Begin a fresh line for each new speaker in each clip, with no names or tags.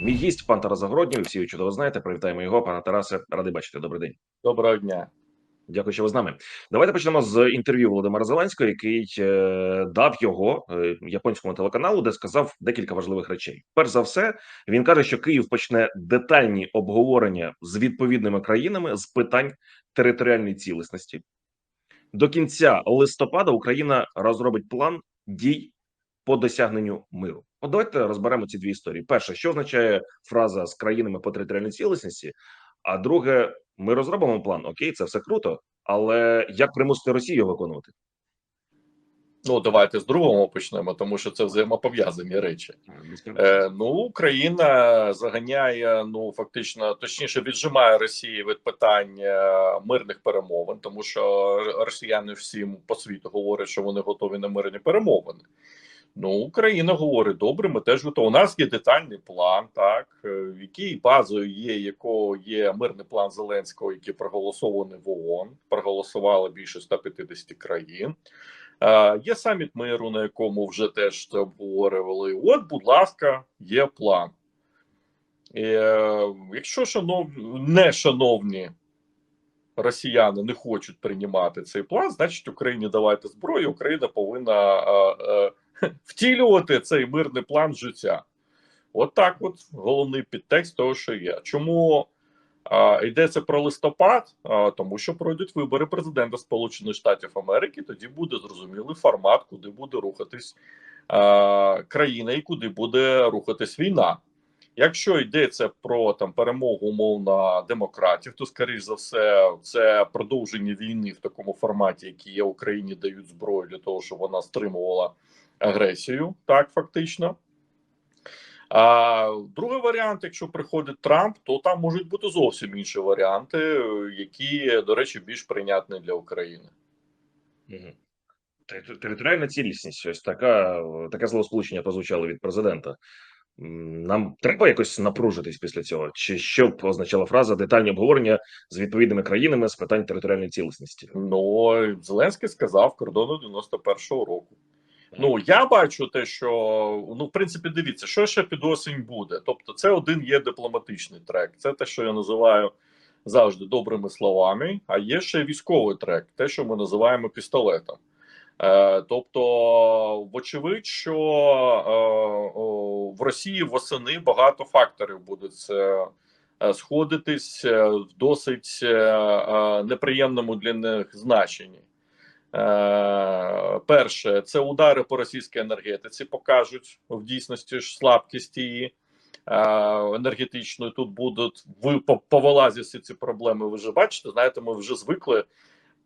Мій гість, пан Тарас Загородній, всі його чудово знаєте. Привітаємо його, пане Тарасе. Радий бачити. Добрий день.
Доброго дня.
Дякую, що ви з нами. Давайте почнемо з інтерв'ю Володимира Зеленського, який е, дав його е, японському телеканалу, де сказав декілька важливих речей. Перш за все, він каже, що Київ почне детальні обговорення з відповідними країнами з питань територіальної цілісності. До кінця листопада Україна розробить план дій по досягненню миру. От давайте розберемо ці дві історії. Перше, що означає фраза з країнами по територіальній цілісності. А друге, ми розробимо план. Окей, це все круто, але як примусити Росію виконувати?
Ну, давайте з другого почнемо, тому що це взаємопов'язані речі. Е, Ну, Україна заганяє, ну фактично, точніше, віджимає Росію від питань е, мирних перемовин, тому що росіяни всім по світу говорять, що вони готові на мирні перемовини. Ну, Україна говорить: добре, ми теж готові. У нас є детальний план, так е, який базою є, якого є мирний план Зеленського, який проголосований в ООН, проголосували більше 150 країн. Е, Є саміт миру, на якому вже теж це обговорювали. От, будь ласка, є план. Е, Якщо шанов... не шановні росіяни не хочуть приймати цей план, значить Україні давайте зброю. Україна повинна е, е, втілювати цей мирний план життя. От так от головний підтекст того, що є. Чому а, йдеться про листопад? А, тому що пройдуть вибори президента Сполучених Штатів Америки. Тоді буде зрозумілий формат, куди буде рухатись а, країна і куди буде рухатись війна. Якщо йдеться про там перемогу умовно демократів, то скоріш за все це продовження війни в такому форматі, який є Україні дають зброю для того, щоб вона стримувала агресію, так фактично. А другий варіант, якщо приходить Трамп, то там можуть бути зовсім інші варіанти, які, до речі, більш прийнятні для України.
Територіальна цілісність, ось така таке злосполучення прозвучало від президента. Нам треба якось напружитись після цього, чи що б означала фраза детальні обговорення з відповідними країнами з питань територіальної цілісності?
Ну Зеленський сказав кордону 91-го року. Ну я бачу те, що ну в принципі дивіться, що ще під осінь буде. Тобто, це один є дипломатичний трек. Це те, що я називаю завжди добрими словами. А є ще військовий трек, те, що ми називаємо пістолетом. Е, Тобто, вочевидь, що е, в Росії восени багато факторів будуть е, сходитись в досить е, е, неприємному для них значенні. Е, перше, це удари по російській енергетиці покажуть в дійсності ж слабкість її е, енергетичної. Тут будуть ви по, по всі ці проблеми. Ви вже бачите, знаєте, ми вже звикли.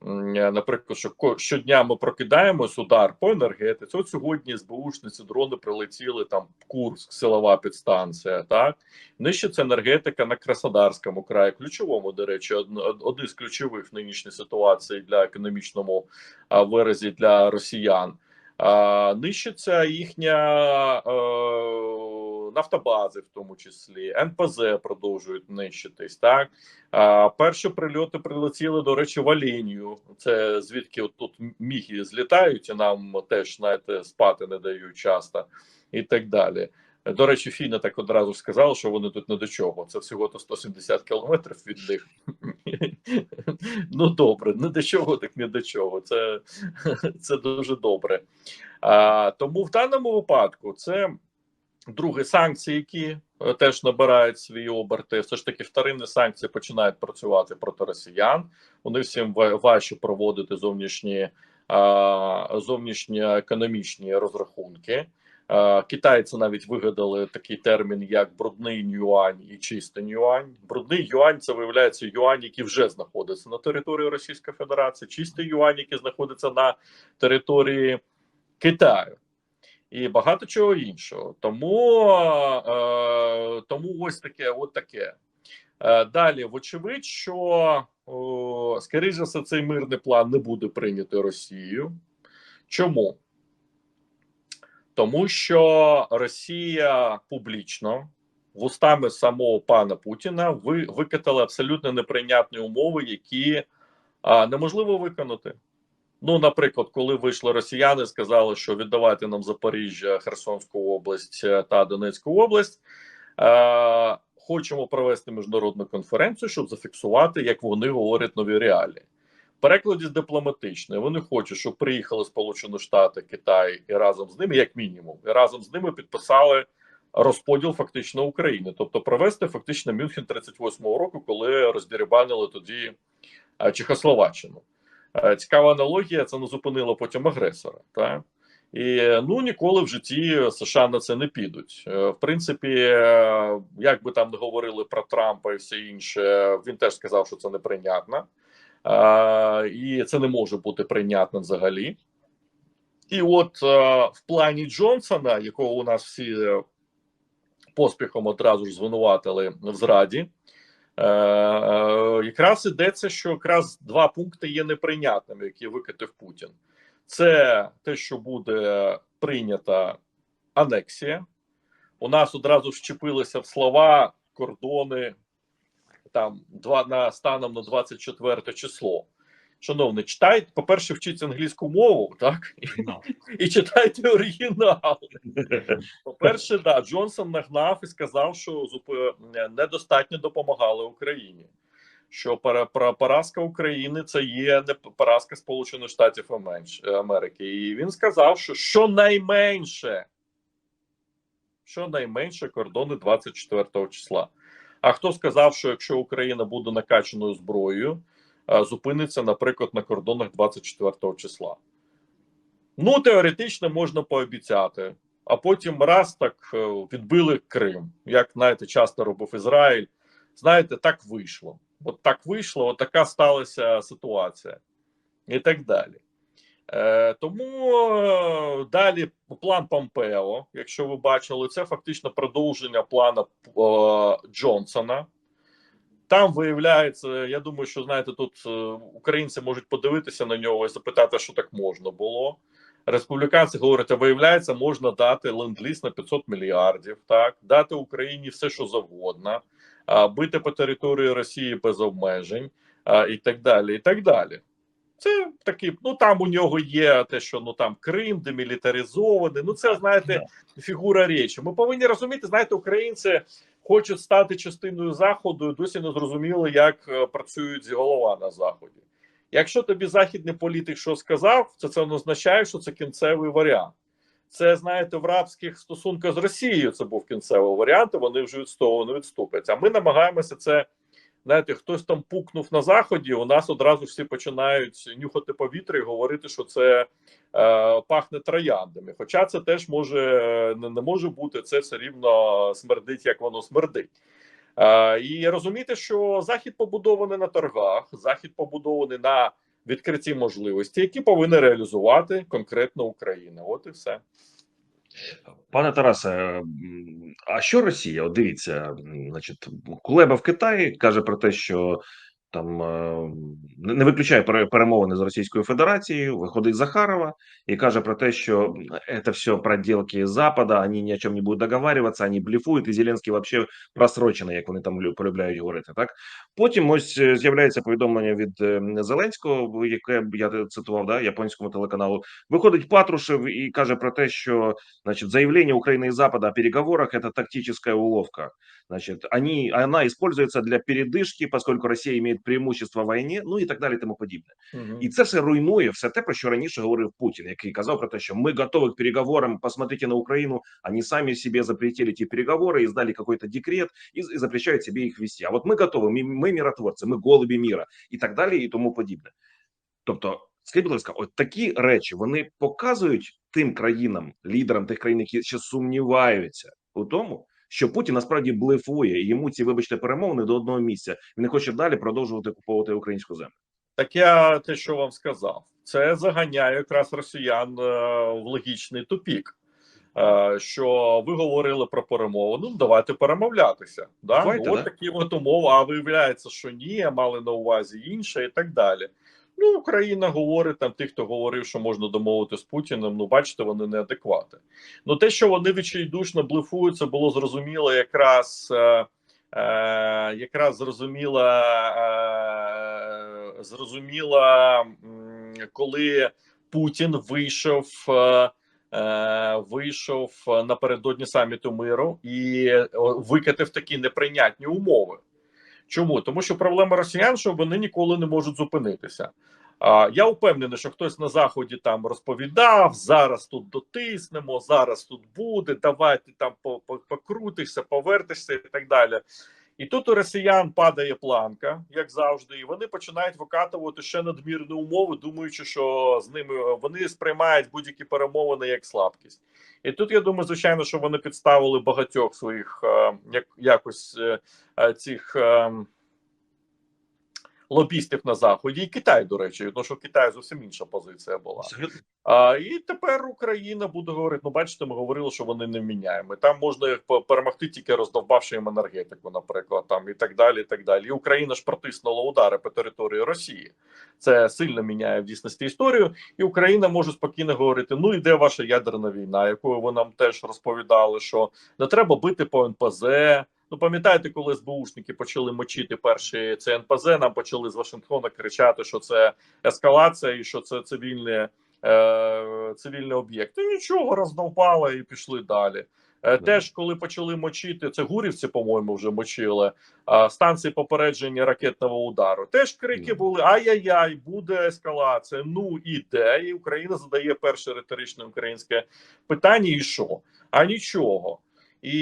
Наприклад, що щодня ми прокидаємось удар по енергетиці. От сьогодні СБУшниці дрони прилетіли там Курск, силова підстанція. Так нищиться енергетика на Краснодарському краї, ключовому, до речі, один з ключових нинішніх ситуацій для економічному виразі для росіян. Нищиться їхня е, нафтобази, в тому числі НПЗ продовжують нищитись. Так а, перші прильоти прилетіли до речі в Оленію. Це звідки от тут міги злітають і нам теж знаєте, спати не дають часто і так далі. До речі, Фіна так одразу сказав, що вони тут не до чого. Це всього то 170 кілометрів від них. Ну добре, не до чого, так не до чого. Це це дуже добре. А, Тому в даному випадку це друге санкції, які е, теж набирають свої оберти. Все ж таки, вторинні санкції починають працювати проти росіян. Вони всім важче проводити зовнішні, зовнішні економічні розрахунки. Китайці навіть вигадали такий термін, як брудний юань і чистий юань. Брудний юань це виявляється юань, який вже знаходиться на території Російської Федерації, чистий юань, який знаходиться на території Китаю. І багато чого іншого. Тому е, тому ось таке. от таке. Е, далі, вочевидь, що скоріше за все, цей мирний план не буде прийнятий Росією. Чому? тому що Росія публічно вустами самого пана Путіна ви викатала абсолютно неприйнятні умови, які а, неможливо виконати. Ну, наприклад, коли вийшли росіяни, сказали, що віддавайте нам Запоріжжя, Херсонську область та Донецьку область. Е, Хочемо провести міжнародну конференцію, щоб зафіксувати, як вони говорять нові реалії. Перекладі з дипломатичної вони хочуть, щоб приїхали Сполучені Штати, Китай і разом з ними, як мінімум, і разом з ними підписали розподіл фактично України, тобто провести фактично Мюнхен 38-го року, коли роздірібанили тоді е, Чехословаччину. Е, Цікава аналогія, це не зупинило потім агресора. Так? І ну ніколи в житті США на це не підуть. Е, В принципі, е, як би там не говорили про Трампа і все інше, він теж сказав, що це неприйнятно, і це не може бути прийнятно взагалі. І от в плані Джонсона, якого у нас всі поспіхом одразу ж звинуватили в зраді, якраз ідеться, що якраз два пункти є неприйнятними, які викатив Путін. Це те, що буде прийнята анексія. У нас одразу вчепилися в слова кордони там два на станом на 24 число. Шановний, читайте, по-перше, вчіть англійську мову, так? І читайте оригінал. По-перше, да, Джонсон нагнав і сказав, що недостатньо допомагали Україні. Що пора- пора- поразка України це є не поразка Сполучених Штатів Америки. І він сказав, що щонайменше, щонайменше кордони 24 числа. А хто сказав, що якщо Україна буде накачаною зброєю, зупиниться, наприклад, на кордонах 24 числа? Ну, теоретично можна пообіцяти, а потім раз так е, відбили Крим, як знаєте, часто робив Ізраїль. Знаєте, так вийшло. От так вийшло, от така сталася ситуація, і так далі. Е, тому е, далі план Помпео, якщо ви бачили, це фактично продовження плану е, Джонсона. Там виявляється, я думаю, що знаєте, тут е, українці можуть подивитися на нього і запитати, що так можна було. Республіканці говорять, а виявляється, можна дати ленд-ліз на 500 мільярдів, так дати Україні все, що завгодно, бити по території Росії без обмежень, і так далі. І так далі. Це такі, ну там у нього є те, що ну там Крим демілітаризований. Ну це знаєте, фігура речі. Ми повинні розуміти, знаєте, українці хочуть стати частиною заходу. і Досі не зрозуміло, як е, працюють голова на заході. Якщо тобі західний політик що сказав, це це означає, що це кінцевий варіант. Це знаєте, в рабських стосунках з Росією це був кінцевий варіант. Вони вже від того не відступлять. А ми намагаємося це. Знаєте, хтось там пукнув на заході. У нас одразу всі починають нюхати повітря і говорити, що це е, пахне трояндами. Хоча це теж може не, не може бути. Це все рівно смердить, як воно смердить. Е, і розуміти, що захід побудований на торгах, захід побудований на відкритті можливості, які повинна реалізувати конкретно Україна. От і все.
Пане Тарасе, а що Росія? От дивіться, значить, Кулеба в Китаї каже про те, що там е, не виключає пере- перемовини з Російською Федерацією, виходить Захарова і каже про те, що це все проделки Запада, вони ні о чому не будуть договарюватися, вони блефують, і Зеленський взагалі просрочений, як вони там лю- полюбляють говорити. Так потім ось е, з'являється повідомлення від е, Зеленського, яке я цитував, да, японському телеканалу. Виходить Патрушев і каже про те, що Значит, заявление Украины и Запада о переговорах – это тактическая уловка. Значит, они, она используется для передышки, поскольку Росія имеет преимущество в войне, ну і так далі, тому подібне. І це все руйнує все те, про що раніше говорив Путін, який казав про те, що ми готові к переговорам, посмотрите на Україну, они самі себе запретили ті переговори, издали какой-то декрет і, і запрещають себе їх вести. А от ми готові, ми, ми миротворці, ми голубі міра і так далі, і тому подібне. Тобто, скажіть, будь ласка, от такі речі вони показують тим країнам, лідерам тих країн, які ще сумніваються у тому, що Путін насправді блефує і йому ці, вибачте, перемовини до одного місця. Він не хоче далі продовжувати куповувати українську землю.
Так я те, що вам сказав, це заганяє якраз росіян е, в логічний тупік. Е, Що ви говорили про перемову? Ну давайте перемовлятися. Да?
Давайте,
ну, от
да.
такі от умови, а виявляється, що ні, мали на увазі інше і так далі. Ну, Україна говорить там, тих, хто говорив, що можна домовити з Путіним. Ну, бачите, вони неадеквати. Ну, те, що вони відчайдушно блефують, це було зрозуміло якраз. Е, е, якраз зрозуміло, е, зрозуміло, м, коли Путін вийшов е, е, вийшов напередодні саміту миру і е, викатив такі неприйнятні умови. Чому? Тому що проблема росіян, що вони ніколи не можуть зупинитися. А я впевнений, що хтось на заході там розповідав: зараз тут дотиснемо, зараз тут буде. Давайте там покрутишся, повертишся і так далі. І тут у росіян падає планка, як завжди, і вони починають викатувати ще надмірні умови, думаючи, що з ними вони сприймають будь-які перемовини як слабкість. І тут я думаю, звичайно, що вони підставили багатьох своїх е, як якось е, е, цих лобістів на заході, і Китай, до речі, тому що в Китаї зовсім інша позиція була. А і тепер Україна буде говорити: ну, бачите, ми говорили, що вони не міняємо. Там можна їх перемогти, тільки роздовбавши їм енергетику, наприклад, там і так далі. І так далі. І Україна ж протиснула удари по території Росії. Це сильно міняє в дійсності історію, і Україна може спокійно говорити: ну іде ваша ядерна війна, якою ви нам теж розповідали, що не треба бити по НПЗ. Ну, пам'ятаєте, коли СБУшники почали мочити перші ЦНПЗ, нам почали з Вашингтона кричати, що це ескалація і що це цивільне е, цивільний об'єкт. І нічого роздовпали і пішли далі. Е, теж коли почали мочити, це гурівці, по-моєму, вже мочили е, станції попередження ракетного удару. Теж крики були: ай-яй-яй, буде ескалація. Ну і де? І Україна задає перше риторичне українське питання: і що? А нічого і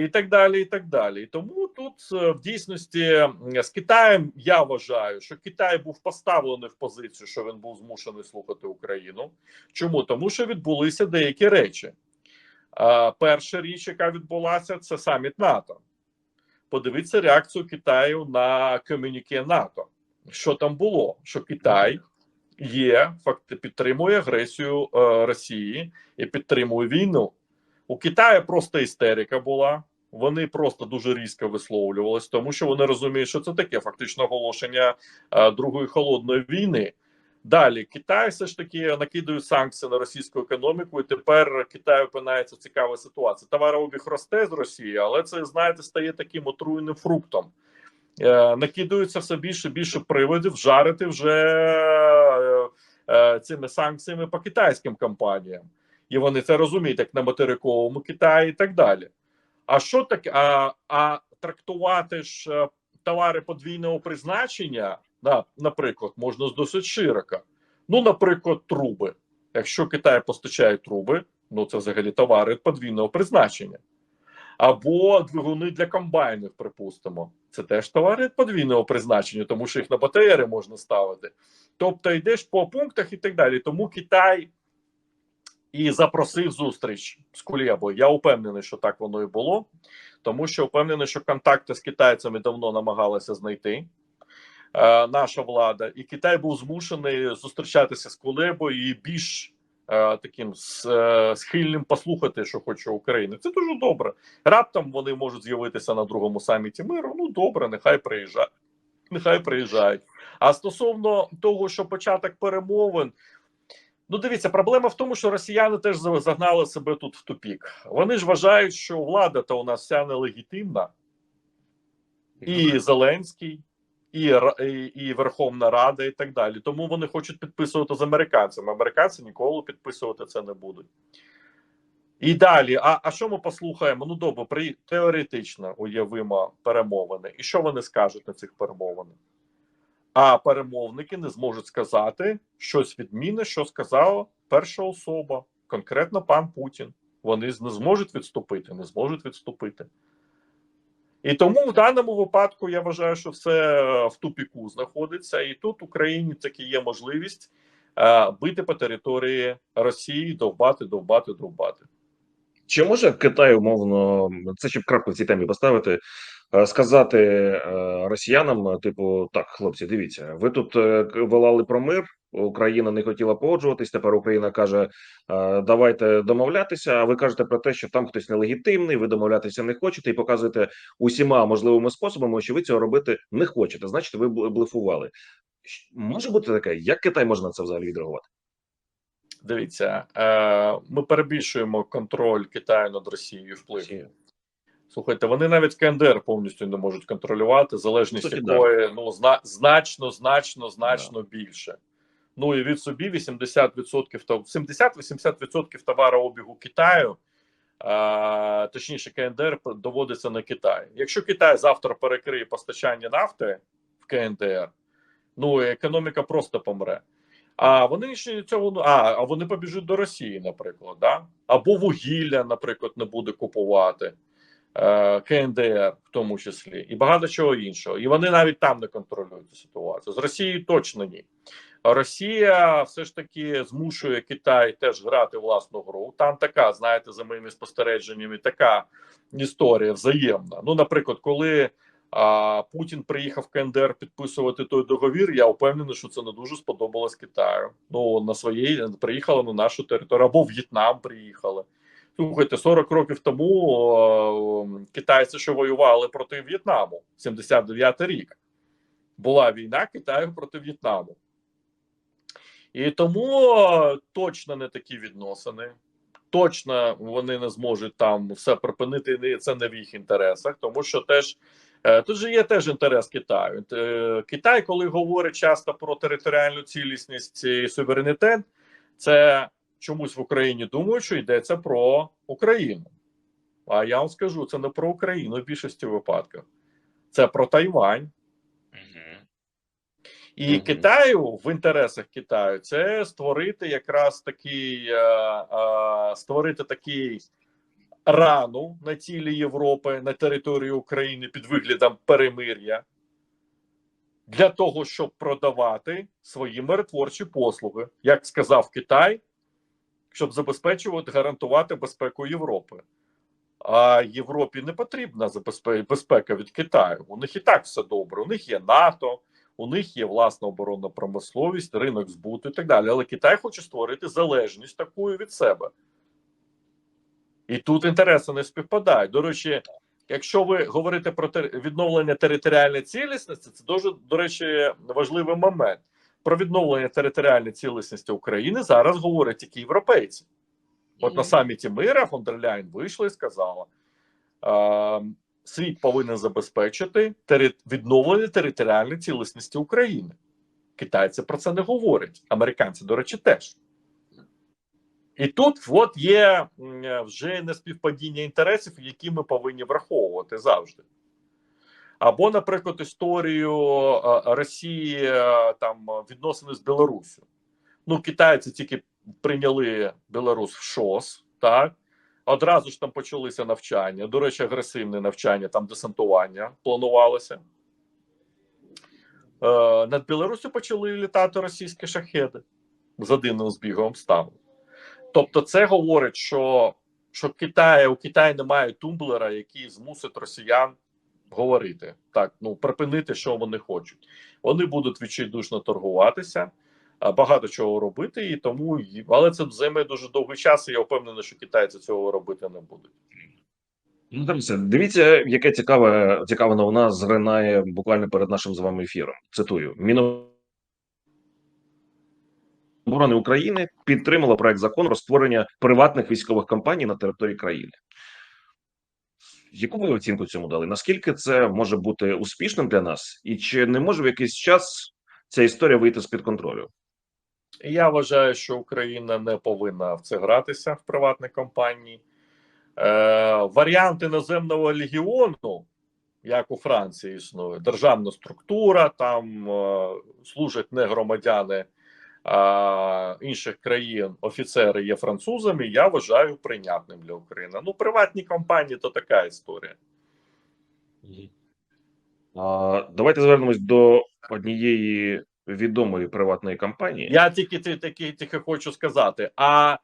і так далі. І так далі. Тому тут е, в дійсності з Китаєм я вважаю, що Китай був поставлений в позицію, що він був змушений слухати Україну. Чому тому, що відбулися деякі речі? Перша річ, яка відбулася, це саміт НАТО. Подивіться реакцію Китаю на комюніке НАТО. Що там було? Що Китай є, факт підтримує агресію е, Росії і підтримує війну. У Китаю просто істерика була. Вони просто дуже різко висловлювалися, тому що вони розуміють, що це таке фактично оголошення а, другої холодної війни. Далі Китай все ж таки накидують санкції на російську економіку, і тепер Китай опинається цікава ситуація. Товарообіг росте з Росії, але це знаєте стає таким отруєним фруктом. Е, Накидується все більше більше приводів жарити вже е, е, цими санкціями по китайським компаніям і вони це розуміють, як на материковому Китаї і так далі. А що таке? А а трактувати ж е, товари подвійного призначення, да, наприклад, можна досить широко. Ну, наприклад, труби. Якщо Китай постачає труби, ну це взагалі товари подвійного призначення. Або двигуни для комбайнів, припустимо. Це теж товари подвійного призначення, тому що їх на БТРи можна ставити. Тобто йдеш по пунктах і так далі. Тому Китай і запросив зустріч з Кулєбою. Я впевнений, що так воно і було, тому що впевнений, що контакти з китайцями давно намагалися знайти. Е, наша влада, і Китай був змушений зустрічатися з Кулебою і більш е, таким е, схильним послухати, що хоче Україна. Це дуже добре. Раптом вони можуть з'явитися на другому саміті миру. Ну добре, нехай приїжджають. Нехай приїжджають. А стосовно того, що початок перемовин Ну, дивіться, проблема в тому, що росіяни теж загнали себе тут в тупік. Вони ж вважають, що влада то у нас вся нелегітимна, і Зеленський, і, і і, Верховна Рада, і так далі. Тому вони хочуть підписувати з американцями. Американці ніколи підписувати це не будуть. І далі, а а що ми послухаємо? Ну добре, при теоретично уявимо перемовини. І що вони скажуть на цих перемовинах? А перемовники не зможуть сказати щось відмінне, що сказала перша особа, конкретно пан Путін. Вони не зможуть відступити, не зможуть відступити. І тому в даному випадку я вважаю, що все е, в тупіку знаходиться, і тут Україні таки є можливість е, бити по території Росії, довбати, довбати, довбати.
Чи може Китай умовно це щоб крапку в цій темі поставити? Е, сказати е, росіянам, типу, так, хлопці, дивіться, ви тут е, волали про мир. Україна не хотіла погоджуватись. Тепер Україна каже: давайте домовлятися. А ви кажете про те, що там хтось нелегітимний, ви домовлятися не хочете, і показуєте усіма можливими способами, що ви цього робити не хочете. Значить, ви блефували. Може бути таке, як Китай може на це взагалі відреагувати?
Дивіться, ми перебільшуємо контроль Китаю над Росією вплив. Слухайте, вони навіть КНДР повністю не можуть контролювати залежність Суті, якої да. ну зна значно, значно, значно да. більше. Ну і від собі 80% та 70-80% товарообігу Китаю, а, точніше, КНДР доводиться на Китай. Якщо Китай завтра перекриє постачання нафти в КНДР, ну економіка просто помре. А вони ще цього а, а вони побіжуть до Росії, наприклад, да? або вугілля, наприклад, не буде купувати КНДР, в тому числі, і багато чого іншого. І вони навіть там не контролюють ситуацію. З Росією точно ні. Росія все ж таки змушує Китай теж грати власну гру. Там така, знаєте, за моїми спостереженнями, така історія взаємна. Ну, наприклад, коли а Путін приїхав в КНДР підписувати той договір. Я впевнений, що це не дуже сподобалось Китаю. Ну на своїй приїхали на нашу територію або В'єтнам приїхали. Слухайте, 40 років тому китайці що воювали проти В'єтнаму, 79 рік. Була війна Китаю проти В'єтнаму. І тому точно не такі відносини. Точно вони не зможуть там все припинити. Це не в їх інтересах, тому що теж Е, тут же є теж інтерес Китаю. Е, Китай, коли говорить часто про територіальну цілісність і суверенітет, це чомусь в Україні думають, що йдеться про Україну. А я вам скажу, це не про Україну в більшості випадків, це про Тайвань. І угу. Китаю в інтересах Китаю це створити якраз такий е, створити такий рану на цілі Європи на території України під виглядом перемир'я для того, щоб продавати свої миротворчі послуги, як сказав Китай, щоб забезпечувати гарантувати безпеку Європи. А Європі не потрібна безпека від Китаю. У них і так все добре. У них є НАТО, у них є власна оборонна промисловість, ринок збуту і так далі. Але Китай хоче створити залежність таку від себе. І тут інтереси не співпадають. До речі, якщо ви говорите про відновлення територіальної цілісності, це дуже до речі важливий момент. Про відновлення територіальної цілісності України зараз говорять тільки європейці. От на саміті мира фон дер Ляйн вийшла і сказала: е, світ повинен забезпечити тери... відновлення територіальної цілісності України. Китайці про це не говорять. Американці, до речі, теж. І тут от є вже неспівпадіння інтересів, які ми повинні враховувати завжди. Або, наприклад, історію Росії там відносини з Білорусю. Ну, китайці тільки прийняли Білорусь в ШОС, так одразу ж там почалися навчання. До речі, агресивне навчання, там десантування планувалося. Е, Над Білорусю почали літати російські шахеди за дивним збігом обставин. Тобто, це говорить, що що Китай, у Китаї немає тумблера, який змусить росіян говорити так, ну припинити, що вони хочуть. Вони будуть відчайдушно торгуватися, багато чого робити, і тому але це займе дуже довгий час. і Я впевнений, що китайці цього робити не будуть.
Ну, дивіться, дивіться, яке цікаве цікава новина зринає буквально перед нашим з вами ефіром. Цитую: Міно оборони України підтримала проект закону про створення приватних військових компаній на території країни. Яку ви оцінку цьому дали? Наскільки це може бути успішним для нас, і чи не може в якийсь час ця історія вийти з під контролю?
Я вважаю, що Україна не повинна в це гратися в приватні компанії. Е, Варіант іноземного легіону, як у Франції існує, державна структура, там е, служать не громадяни а, інших країн офіцери є французами, я вважаю прийнятним для України. Ну, приватні компанії то така історія.
А, Давайте звернемось до однієї відомої приватної компанії.
Я тільки тільки, тільки хочу сказати. А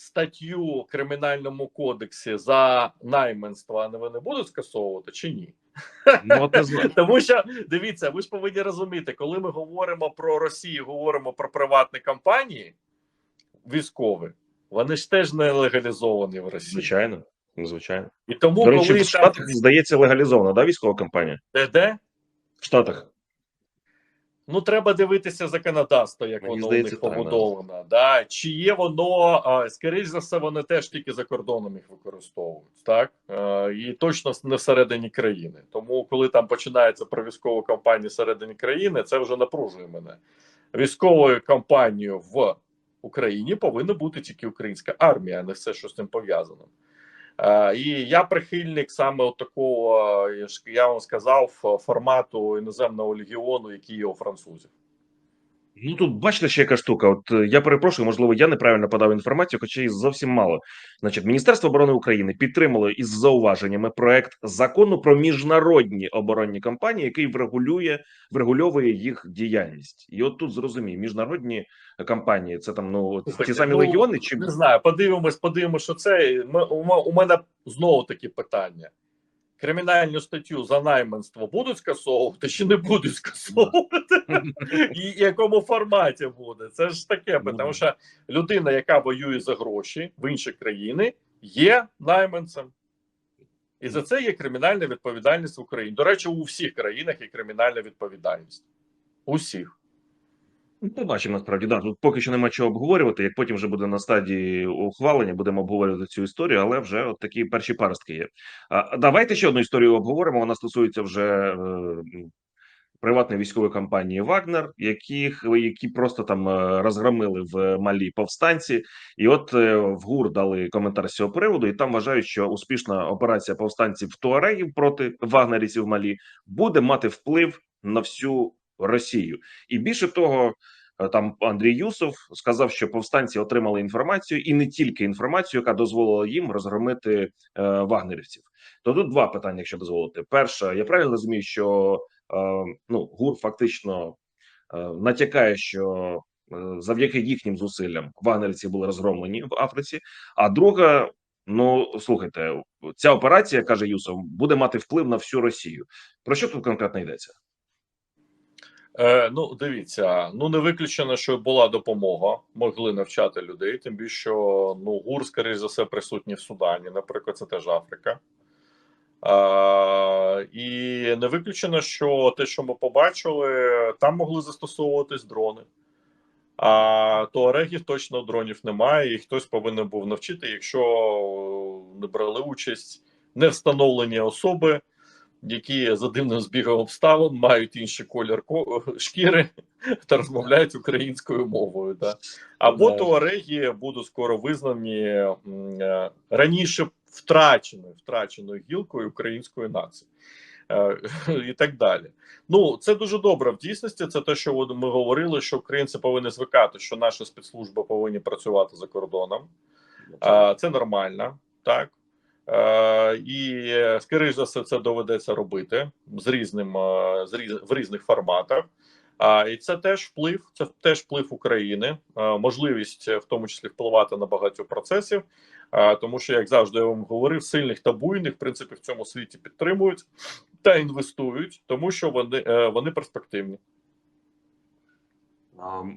статтю в кримінальному кодексі за найманство ви не будуть скасовувати чи ні? Ну, Тому що дивіться, ви ж повинні розуміти, коли ми говоримо про Росію, говоримо про приватні компанії військові, вони ж теж не легалізовані в Росії.
Звичайно, звичайно.
І тому
До речі, коли в Штатах там... здається легалізована, да, військова компанія?
Де де?
В Штатах.
Ну, треба дивитися законодавство, як Мені воно здається, у них побудовано. Да. да. Чи є воно, а, скоріш за все, вони теж тільки за кордоном їх використовують, так а, і точно не всередині країни. Тому, коли там починається про військову кампанію всередині країни, це вже напружує мене. військовою кампанією в Україні повинна бути тільки українська армія, а не все, що з цим пов'язано. Е, І я прихильник саме от такого, е, я вам сказав, формату іноземного легіону, який є у французів.
Ну тут бачите ще яка штука. От е, я перепрошую, можливо, я неправильно подав інформацію, хоча її зовсім мало. Значить, Міністерство оборони України підтримало із зауваженнями проект закону про міжнародні оборонні компанії, який врегулює врегульовує їх діяльність. І от тут зрозумій, міжнародні компанії це там ну от ті самі
ну,
легіони, чи
Не знаю, подивимось, подивимось, що це. Ми- У у мене знову такі питання. Кримінальну статтю за найманство будуть скасовувати чи не будуть скасовувати? І в якому форматі буде? Це ж таке,
Ну,
тому що людина, яка воює за гроші в інші країни, є найманцем. І за це є кримінальна відповідальність в Україні. До речі, у всіх країнах є кримінальна відповідальність. У всіх.
Ну, Побачимо насправді. Да, тут поки що нема чого обговорювати. Як потім вже буде на стадії ухвалення, будемо обговорювати цю історію, але вже от такі перші паростки є. А давайте ще одну історію обговоримо. Вона стосується вже е, приватної військової компанії Вагнер, яких які просто там е, розгромили в Малі повстанці, і от е, в ГУР дали коментар з цього приводу, і там вважають, що успішна операція повстанців Туарегів проти вагнерівців в Малі буде мати вплив на всю Росію, і більше того. е, Там Андрій Юсов сказав, що повстанці отримали інформацію, і не тільки інформацію, яка дозволила їм розгромити е, вагнерівців. То тут два питання, якщо дозволите. Перше, я правильно розумію, що е, ну ГУР фактично е, натякає, що е, завдяки їхнім зусиллям вагнерівці були розгромлені в Африці. А друга, ну слухайте, ця операція каже Юсов, буде мати вплив на всю Росію. Про що тут конкретно йдеться?
Е, ну, дивіться, ну не виключено, що була допомога, могли навчати людей. Тим більше, що ну ГУР, скоріш за все, присутні в Судані, наприклад, це теж Африка. А, і не виключено, що те, що ми побачили, там могли застосовуватись дрони. А туарегів точно дронів немає, і хтось повинен був навчити, якщо не брали участь не встановлені особи, які за дивним збігом обставин мають інший колір шкіри та розмовляють українською мовою. Да. Або туареги будуть скоро визнані е, раніше втраченою втраченою гілкою української нації. Е, І так далі. Ну це дуже добре. В дійсності це те, що ми говорили, що українці повинні звикати, що наші спецслужби повинні працювати за кордоном. Це нормально, так. Е, І скоріш за все, це доведеться робити з різним е, з різ, в різних форматах. А і це теж вплив, це теж вплив України, е, можливість в тому числі впливати на багато процесів. Тому що, як завжди, я вам говорив, сильних та буйних в принципі в цьому світі підтримують та інвестують, тому що вони, вони перспективні.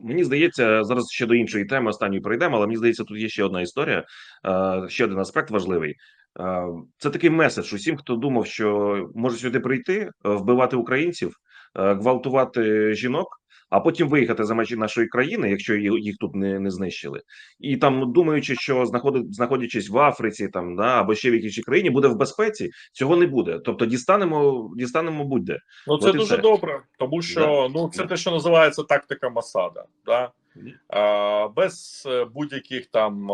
Мені здається, зараз ще до іншої теми останньої прийдемо, але мені здається, тут є ще одна історія, е, ще один аспект важливий. Е, Це такий меседж усім, хто думав, що може сюди прийти, е, вбивати українців, гвалтувати жінок, а потім виїхати за межі нашої країни, якщо їх тут не, не знищили, і там думаючи, що знаходить, знаходячись в Африці, там да або ще в якійсь країні, буде в безпеці. Цього не буде. Тобто, дістанемо, дістанемо будь-де.
Ну це
От
дуже
все.
добре, тому що
Да.
ну це
Да.
те, що називається тактика Масада. Да? Без е, будь-яких там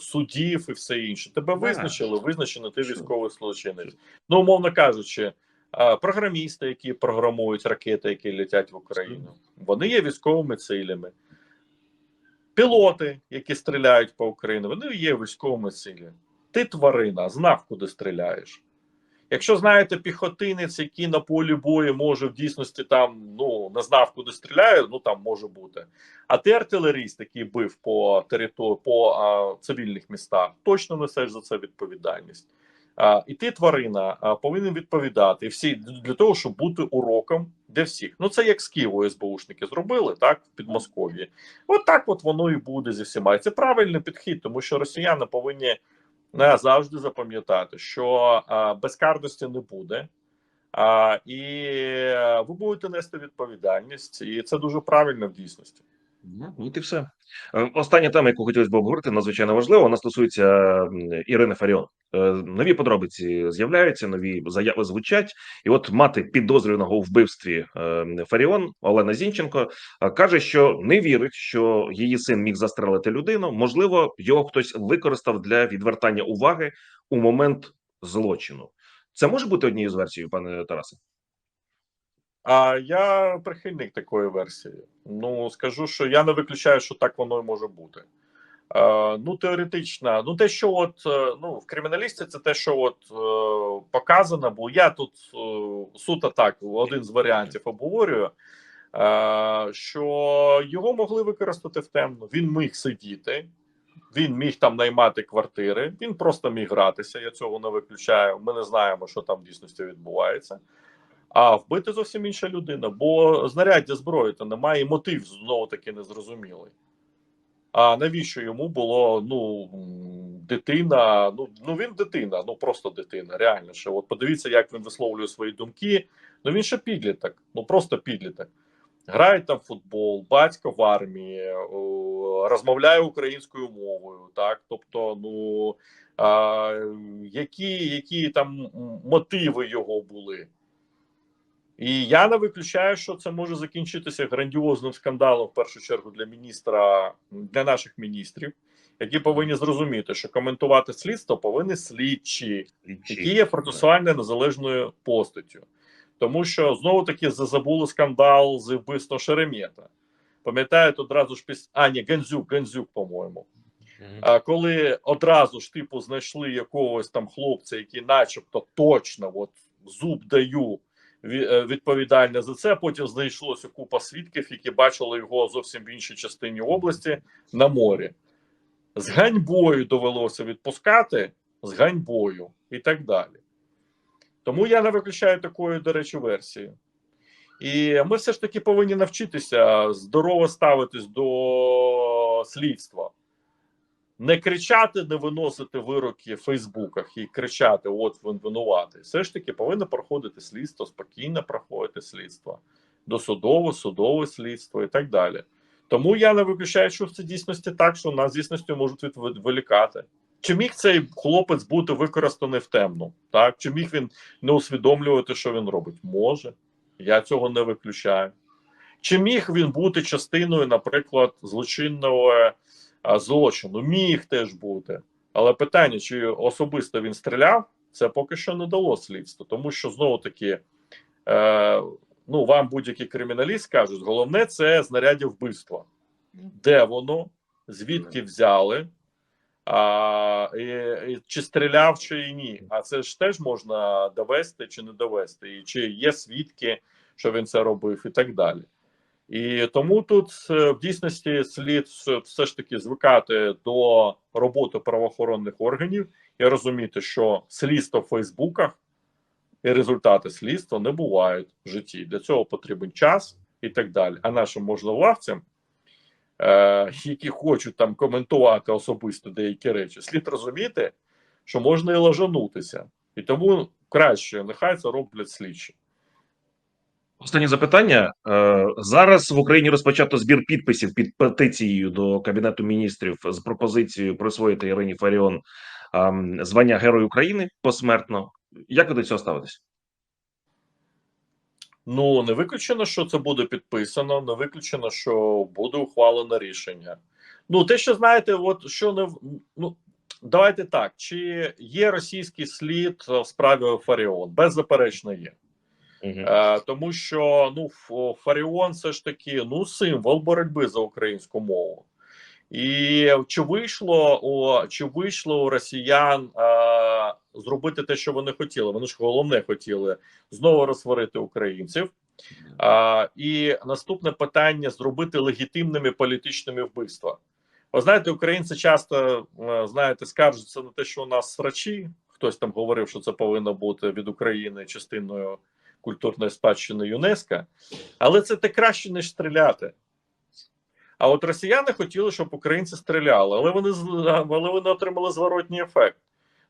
судів і все інше. Тебе
Да.
визначили, визначено ти військовий злочинець. Ну, умовно кажучи, програмісти, які програмують ракети, які летять в Україну, вони є військовими цілями. Пілоти, які стріляють по Україні, вони є військовими цілями. Ти тварина, знав, куди стріляєш. Якщо знаєте, піхотинець, який на полі бою може в дійсності там ну не знав, куди стріляє, ну там може бути. А ти артилеріст, який бив по території по а, цивільних містах, точно несеш за це відповідальність. І ти, тварина, повинен відповідати. Всі для того, щоб бути уроком для всіх. Ну це як з Києву СБУшники зробили, так в Підмосков'ї. От так от воно і буде зі всіма. І це правильний підхід, тому що росіяни повинні не завжди запам'ятати, що а, безкарності не буде, а, і е, ви будете нести відповідальність, і це дуже правильно в дійсності.
Ну, От і все. Е, Остання тема, яку хотілося б обговорити, надзвичайно важлива. Вона стосується Ірини Фаріон. Е, Нові подробиці з'являються, нові заяви звучать. І от мати підозрюваного у вбивстві е, Фаріон Олена Зінченко каже, що не вірить, що її син міг застрелити людину. Можливо, його хтось використав для відвертання уваги у момент злочину. Це може бути однією з версій, пане Тарасе?
А я прихильник такої версії. Ну скажу, що я не виключаю, що так воно і може бути. Ну, теоретично, ну те, що от е, ну в криміналістиці, це те, що от е, показано, бо я тут е, суто так, один з варіантів обговорюю, е, що його могли використати в темну. Він міг сидіти, він міг там наймати квартири, він просто міг гратися. Я цього не виключаю. Ми не знаємо, що там в дійсності відбувається. А вбити зовсім інша людина, бо знаряддя зброї то немає, і мотив знову таки незрозумілий. А навіщо йому було ну дитина? Ну ну він дитина, ну просто дитина. Реально що от подивіться, як він висловлює свої думки. Ну він ще підліток, ну просто підліток. Грає там футбол, батько в армії, розмовляє українською мовою. Так, тобто, ну а, які, які там мотиви його були? І я не виключаю, що це може закінчитися грандіозним скандалом в першу чергу для міністра, для наших міністрів, які повинні зрозуміти, що коментувати слідство повинні слідчі, які є процесуально незалежною постаттю. Тому що знову таки забули скандал з вбивством Шеремета. Пам'ятаєте, одразу ж після а, ні, Гензюк, Гензюк, по-моєму. А коли одразу ж типу знайшли якогось там хлопця, який, начебто, точно от зуб даю відповідальне за це. Потім знайшлося купа свідків, які бачили його зовсім в іншій частині області на морі. З ганьбою довелося відпускати, з ганьбою і так далі. Тому я не виключаю такої, до речі, версії. І ми все ж таки повинні навчитися здорово ставитись до слідства. Не кричати, не виносити вироки в Фейсбуках і кричати: От він винуватий. Все ж таки повинно проходити слідство, спокійно проходити слідство, досудове, судове слідство і так далі. Тому я не виключаю, що це дійсності так, що нас дійсністю можуть відволікати. Чи міг цей хлопець бути використаний в темну? Так? Чи міг він не усвідомлювати, що він робить? Може. Я цього не виключаю. Чи міг він бути частиною, наприклад, злочинного злочину? Міг теж бути. Але питання, чи особисто він стріляв, це поки що не дало слідство. Тому що знову таки, е, ну вам будь-який криміналіст кажуть, головне це знаряддя вбивства. Де воно, звідки взяли? А, і, і, Чи стріляв, чи ні. А це ж теж можна довести чи не довести, і чи є свідки, що він це робив, і так далі. І тому тут в дійсності слід все ж таки звикати до роботи правоохоронних органів і розуміти, що слідство в Фейсбуках і результати слідства не бувають в житті. Для цього потрібен час і так далі. А нашим можновладцям Е, які хочуть там коментувати особисто деякі речі, слід розуміти, що можна і лажанутися, і тому краще нехай це роблять слідчі.
Останнє запитання е, зараз в Україні розпочато збір підписів під петицією до кабінету міністрів з пропозицією присвоїти Ірині Фаріон звання Герой України посмертно. Як ви до цього ставитесь?
Ну не виключено, що це буде підписано, не виключено, що буде ухвалено рішення. Ну, те, що знаєте, от що не ну давайте так: чи є російський слід в справі Фаріон? Беззаперечно є. Е, тому що ну Фаріон все ж таки ну символ боротьби за українську мову. І чи вийшло у чи вийшло у росіян а, зробити те, що вони хотіли? Вони ж головне хотіли знову розсварити українців. А, І наступне питання: зробити легітимними політичними вбивства. Ви знаєте, українці часто знаєте, скаржаться на те, що у нас срачі. Хтось там говорив, що це повинно бути від України частиною культурної спадщини ЮНЕСКО, але це те краще ніж стріляти. А от росіяни хотіли, щоб українці стріляли, але вони але вони отримали зворотній ефект.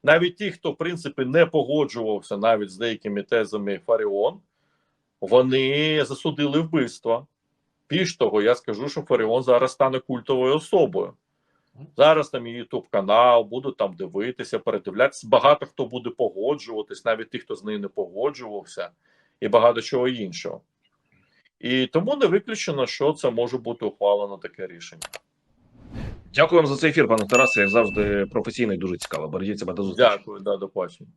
Навіть ті, хто в принципі не погоджувався навіть з деякими тезами Фаріон, вони засудили вбивство Більш того, я скажу, що Фаріон зараз стане культовою особою. Зараз там є Ютуб канал, будуть там дивитися, передивлятися. Багато хто буде погоджуватись, навіть ті, хто з нею не погоджувався, і багато чого іншого. І тому не виключено, що це може бути ухвалено таке рішення.
Дякую вам за цей ефір, пане Тарасе. Як завжди, професійно і дуже цікаво. Бережіть себе до зустрічі.
Дякую, да, до побачення.